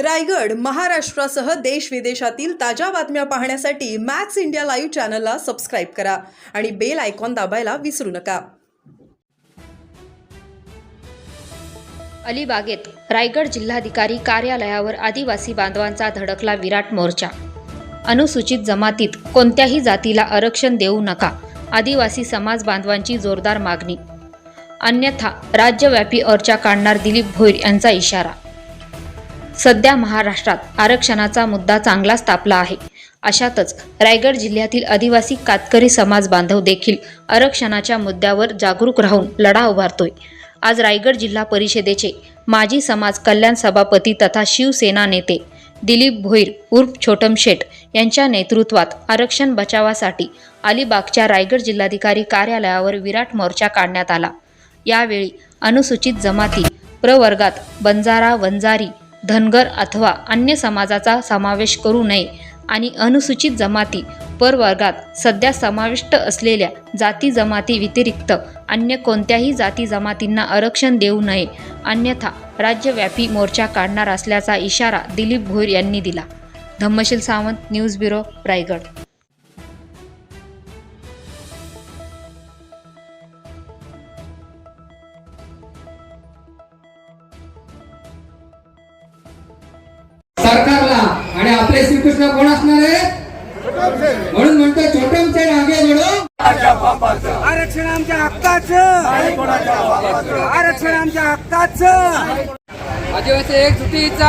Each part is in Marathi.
रायगड महाराष्ट्रासह देश विदेशातील ताज्या बातम्या पाहण्यासाठी मॅक्स इंडिया लाईव्ह चॅनलला सबस्क्राईब करा आणि बेल आयकॉन दाबायला विसरू नका. अलिबागेत रायगड जिल्हाधिकारी कार्यालयावर आदिवासी बांधवांचा धडकला विराट मोर्चा. अनुसूचित जमातीत कोणत्याही जातीला आरक्षण देऊ नका आदिवासी समाज बांधवांची जोरदार मागणी. अन्यथा राज्यव्यापी अर्चा काढणार दिलीप भोईर यांचा इशारा. सध्या महाराष्ट्रात आरक्षणाचा मुद्दा चांगलाच तापला आहे. अशातच रायगड जिल्ह्यातील आदिवासी कातकरी समाज बांधव देखील आरक्षणाच्या मुद्द्यावर जागरूक राहून लढा उभारतोय. आज रायगड जिल्हा परिषदेचे माजी समाज कल्याण सभापती तथा शिवसेना नेते दिलीप भोईर उर्फ छोटम शेठ यांच्या नेतृत्वात आरक्षण बचावासाठी अलिबागच्या रायगड जिल्हाधिकारी कार्यालयावर विराट मोर्चा काढण्यात आला. यावेळी अनुसूचित जमाती प्रवर्गात बंजारा वंजारी धनगर अथवा अन्य समाजाचा समावेश करू नये आणि अनुसूचित जमाती परवर्गात सध्या समाविष्ट असलेल्या जाती जमाती व्यतिरिक्त अन्य कोणत्याही जाती जमातींना आरक्षण देऊ नये. अन्यथा राज्यव्यापी मोर्चा काढणार असल्याचा इशारा दिलीप भोईर यांनी दिला. Dhammasheel Sawant news bureau Raigad. आपले श्रीकृष्ण कोण असणार आहे म्हणून म्हणतो छोटमचे आगे बढो आरक्षण आमच्या हक्काचं. आरक्षण आमच्या हक्काचं. आदिवासी एक जुटीचा.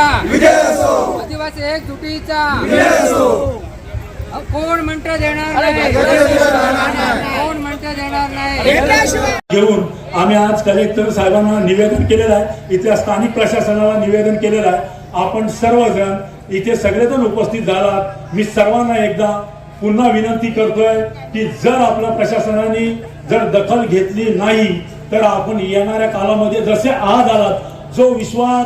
आदिवासी एक जुटीचा. कोण म्हणतं देणार नाही? कोण म्हणतं देणार नाही? घेऊन आम्ही आज कलेक्टर साहेबांना निवेदन केलेलं आहे. इथल्या स्थानिक प्रशासनाला निवेदन केलेलं आहे. आपण सर्वजण इथे सगळेजण उपस्थित झालात. मी सर्वांना एकदा पुन्हा विनंती करतोय की जर आपल्या प्रशासनाने जर दखल घेतली नाही तर आपण येणाऱ्या काळामध्ये जसे आज आलात जो विश्वास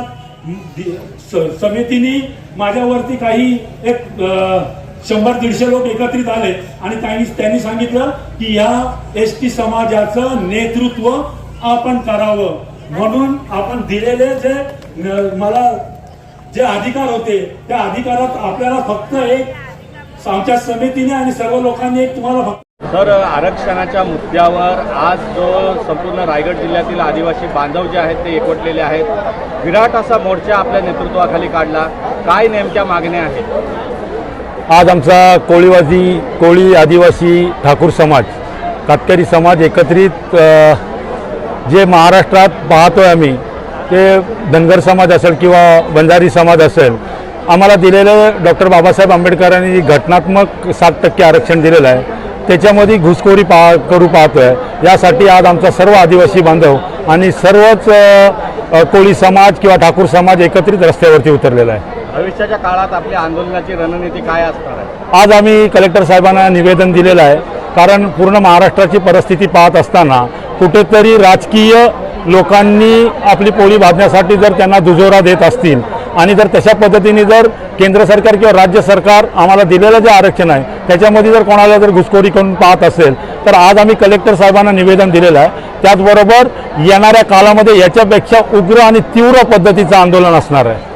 समितीने माझ्यावरती काही एक अं, शंभर दीडशे लोक एकत्रित आले आणि त्यांनी त्यांनी सांगितलं की या एस टी समाजाचं नेतृत्व आपण करावं. म्हणून आपण दिलेले जे मला जे अधिकार होते त्या अधिकारात आपल्याला फक्त एक आमच्या समितीने आणि सर्व लोकांनी एक तुम्हाला फक्त तर आरक्षणाच्या मुद्द्यावर आज जो संपूर्ण रायगड जिल्ह्यातील आदिवासी बांधव जे आहेत ते एकवटलेले आहेत. विराट असा मोर्चा आपल्या नेतृत्वाखाली काढला. काय नेमक्या मागण्या आहेत? आज आमचा कोळीवासी कोळी आदिवासी ठाकूर समाज कातकरी समाज एकत्रित जे महाराष्ट्रात पाहतोय आम्ही ते धनगर समाज असेल किंवा बंजारी समाज असेल आम्हाला दिलेलं डॉक्टर बाबासाहेब आंबेडकरांनी घटनात्मक सात टक्के आरक्षण दिलेलं आहे त्याच्यामध्ये घुसखोरी पा करू पाहतोय. यासाठी आज आमचा सर्व आदिवासी बांधव आणि सर्वच कोळी समाज किंवा ठाकूर समाज एकत्रित रस्त्यावरती उतरलेला आहे. भविष्याच्या काळात आपली आंदोलनाची रणनीती काय असणार आहे? आज आम्ही कलेक्टर साहेबांना निवेदन दिलेलं आहे कारण पूर्ण महाराष्ट्राची परिस्थिती पाहत असताना कुठेतरी राजकीय लोकांनी आपली पोळी भाजण्यासाठी जर त्यांना दुजोरा देत असतील आणि जर तशा पद्धतीने जर केंद्र सरकार किंवा राज्य सरकार आम्हाला दिलेलं जे आरक्षण आहे त्याच्यामध्ये जर कोणाला जर घुसखोरी करून पाहत असेल तर आज आम्ही कलेक्टर साहेबांना निवेदन दिलेलं आहे. त्याचबरोबर येणाऱ्या काळामध्ये याच्यापेक्षा उग्र आणि तीव्र पद्धतीचं आंदोलन असणार आहे.